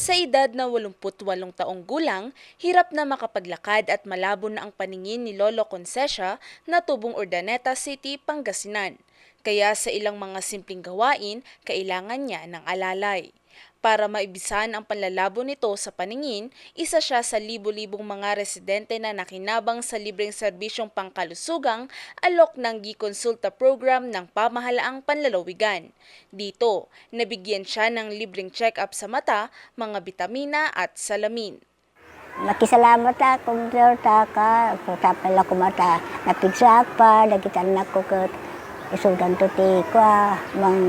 Sa edad na 88 taong gulang, hirap na makapaglakad at malabo na ang paningin ni Lolo Concessia na tubong Urdaneta City, Pangasinan. Kaya sa ilang mga simpleng gawain, kailangan niya ng alalay. Para maibisan ang panlalabo nito sa paningin, isa siya sa libo-libong mga residente na nakinabang sa libreng serbisyong pangkalusugang alok ng Gikonsulta program ng pamahalaang panlalawigan. Dito, nabigyan siya ng libreng check-up sa mata, mga bitamina at salamin. Nakisalamat ako, sir, taka. Sa ako mata, napigsak pa, nagitan na ko kat isudan to ti kwa, mang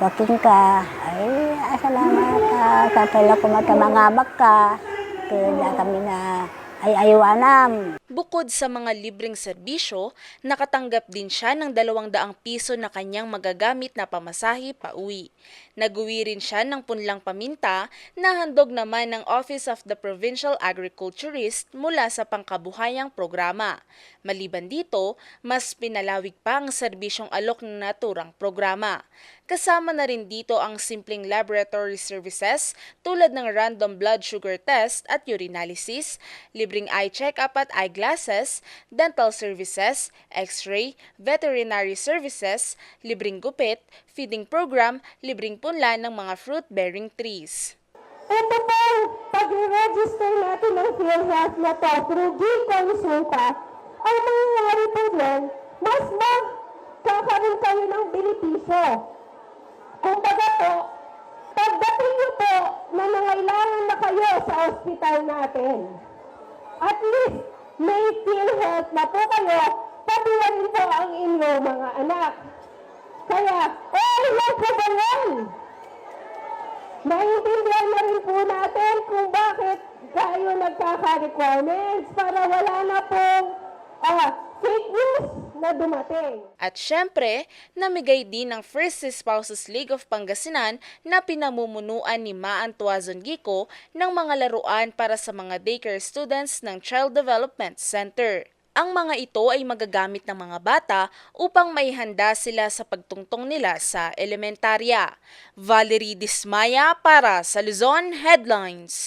waking ka. Ay, ah, salamat ka. Sa ako mata, mangabak ka. Kaya kami na ay ayuanam. Bukod sa mga libreng serbisyo, nakatanggap din siya ng 200 piso na kanyang magagamit na pamasahe pa uwi. Naguwi rin siya ng punlang paminta na handog naman ng Office of the Provincial Agriculturist mula sa pangkabuhayang programa. Maliban dito, mas pinalawig pa ang serbisyong alok ng naturang programa. Kasama na rin dito ang simpleng laboratory services tulad ng random blood sugar test at urinalysis, libreng eye check-up at eyeglasses, dental services, x-ray, veterinary services, libreng gupit, feeding program, libreng punla ng mga fruit-bearing trees. Ito po, pag-register natin ng PhilHealth na to through G-Consulta, ang mangyayari po dyan, mas magkakaroon kayo ng benepisyo. Kumbaga po, pagdating niyo po na nangailangan na kayo sa ospital natin, PhilHealth na po kayo, rin po ang inyong mga anak. Kaya, oh, lang po ba yan? Naiintindihan na rin po natin kung bakit tayo nagkaka-requirements para wala na pong ah, fake news na dumating. At syempre, namigay din ng First Spouses League of Pangasinan na pinamumunuan ni Maan Tuazon Gico ng mga laruan para sa mga daycare students ng Child Development Center. Ang mga ito ay magagamit ng mga bata upang maihanda sila sa pagtungtong nila sa elementarya. Valerie Dismaya para sa Luzon Headlines.